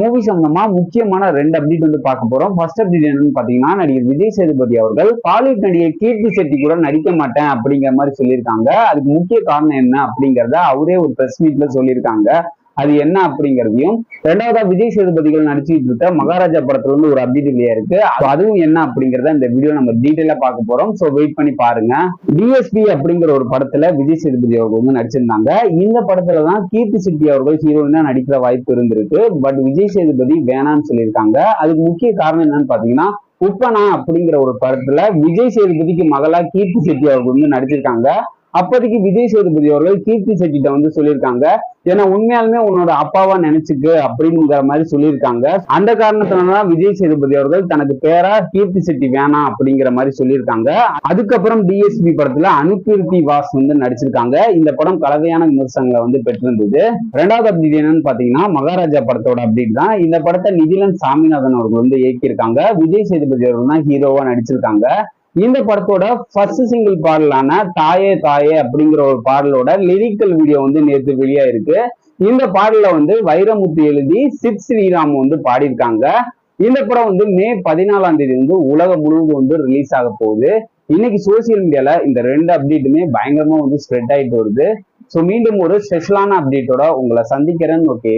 Movie சம்பந்தமா முக்கியமான ரெண்டு அப்டேட் வந்து பார்க்க போறோம். ஃபர்ஸ்ட் அப்டேட் என்னன்னு பாத்தீங்கன்னா நடிகர் விஜய் சேதுபதி அவர்கள் பாலிவுட் நடிகை கீர்த்தி செட்டி கூட நடிக்க மாட்டேன் அப்படிங்கிற மாதிரி சொல்லியிருக்காங்க. அதுக்கு முக்கிய காரணம் என்ன அப்படிங்கறத அவரே ஒரு பிரஸ் மீட்ல சொல்லியிருக்காங்க. அது என்ன அப்படிங்கிறதையும் ரெண்டாவதா விஜய் சேதுபதிகள் நடிச்சுட்டு இருக்க மகாராஜா படத்துல இருந்து ஒரு அப்டேட் வெளியா இருக்கு? அதுவும் என்ன அப்படிங்கறத இந்த வீடியோ நம்ம டீட்டெயிலா பார்க்க போறோம். சோ வெயிட் பண்ணி பாருங்க. டிஎஸ்பி அப்படிங்கிற ஒரு படத்துல விஜய் சேதுபதி அவர்கள் வந்து நடிச்சிருந்தாங்க. இந்த படத்துல தான் கீர்த்தி செட்டி அவர்கள் ஹீரோயினா நடிக்கிற வாய்ப்பு இருந்திருக்கு. பட் விஜய் சேதுபதி வேணாம்னு சொல்லியிருக்காங்க. அதுக்கு முக்கிய காரணம் என்னன்னு பாத்தீங்கன்னா உப்பனா அப்படிங்கிற ஒரு படத்துல விஜய் சேதுபதிக்கு மகளா கீர்த்தி செட்டி அவர்கள் வந்து நடிச்சிருக்காங்க. அப்போதைக்கு விஜய் சேதுபதி அவர்கள் கீர்த்தி செட்டிட்ட வந்து சொல்லியிருக்காங்க. ஏன்னா உண்மையாலுமே உன்னோட அப்பாவா நினைச்சுக்கு அப்படிங்கிற மாதிரி சொல்லியிருக்காங்க. அந்த காரணத்தினாலதான் விஜய் சேதுபதி அவர்கள் தனக்கு பேரா கீர்த்தி செட்டி வேணாம் அப்படிங்கிற மாதிரி சொல்லியிருக்காங்க. அதுக்கப்புறம் டிஎஸ்பி படத்துல அனுகீர்த்தி வாஸ் வந்து நடிச்சிருக்காங்க. இந்த படம் கலவையான விமர்சனங்களை வந்து பெற்றிருந்தது. ரெண்டாவது அப்டேட் என்னன்னு பாத்தீங்கன்னா மகாராஜா படத்தோட அப்டேட் தான். இந்த படத்தை நிதிலன் சாமிநாதன் அவர்கள் வந்து இயக்கியிருக்காங்க. விஜய் சேதுபதி அவர்கள் தான் ஹீரோவா நடிச்சிருக்காங்க. இந்த படத்தோட ஃபர்ஸ்ட் சிங்கிள் பாடலான தாயே தாயே அப்படிங்கிற ஒரு பாடலோட லிரிக்கல் வீடியோ வந்து நேற்று வெளியாயிருக்கு. இந்த பாடல வந்து வைரமுத்து எழுதி சித் ஸ்ரீராம் வந்து பாடியிருக்காங்க. இந்த படம் வந்து மே பதினாலாம் தேதி வந்து உலகம் முழுவதும் வந்து ரிலீஸ் ஆக போகுது. இன்னைக்கு சோசியல் மீடியால இந்த ரெண்டு அப்டேட்டுமே பயங்கரமா வந்து ஸ்ப்ரெட் ஆயிட்டு வருது. ஸோ மீண்டும் ஒரு ஸ்பெஷலான அப்டேட்டோட உங்களை சந்திக்கிறேன்னு ஓகே